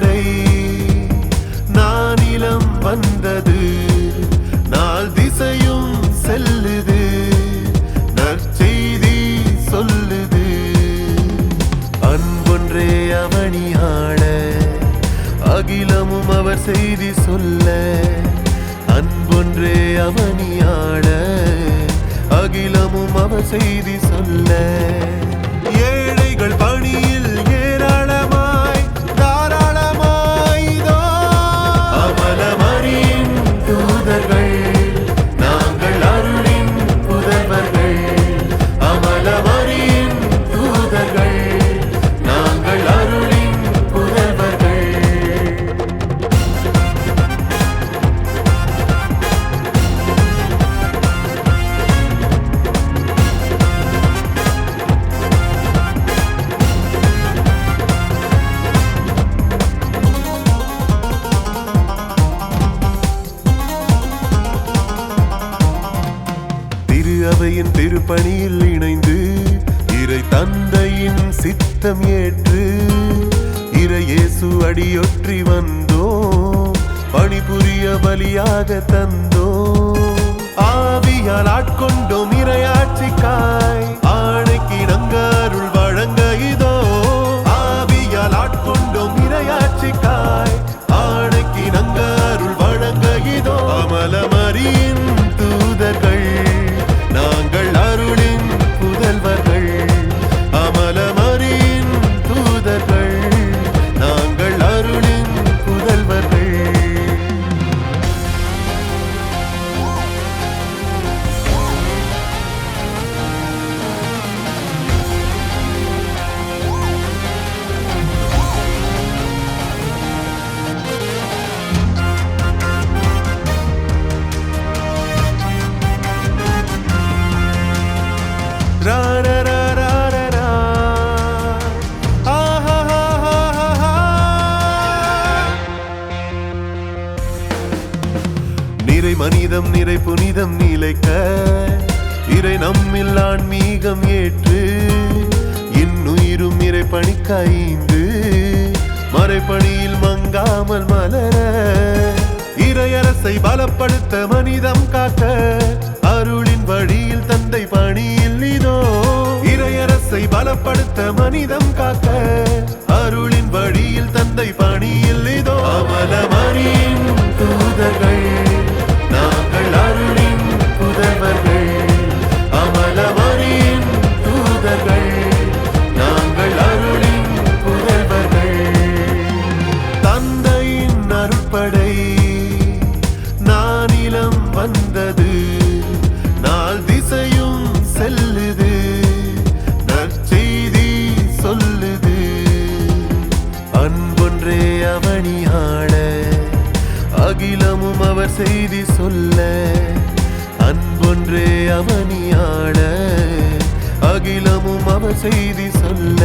நடை நான் வந்தது. நாள் திசையும் செல்லுது. நற்செய்தி சொல்லுது. அன்பொன்றே அவனியாள அகிலமும் அவர் செய்தி சொல்ல. அன்பொன்றே அவனியாள அகிலமும் அவர் செய்தி சொல்ல. தந்தையின் திருப்பணியில் இணைந்து இறை தந்தையின் சித்தம் ஏற்று இறையேசு அடியொற்றி வந்தோம். பணிபுரிய பலியாக தந்தோம். மனிதம் நிறை புனிதம் நிலைக்க. இறை நம்மில் ஆன்மீகம் ஏற்று இன்னுயிரும் இறை பணிக்காய்ந்து மறைப்பணியில் மங்காமல் மலர. இறையரசை பலப்படுத்த மனிதம் காக்க அருளின் வழியில் தந்தை பணியில் இதோ இறையரசை பலப்படுத்த மனிதம் காக்க அருளின் வழியில் தந்தை பணியில் இதோ அமலம் அகிலமும் அவர் செய்தி சொல்ல அன்பொன்றே அவனியாட அகிலமும் அவர் செய்தி சொல்ல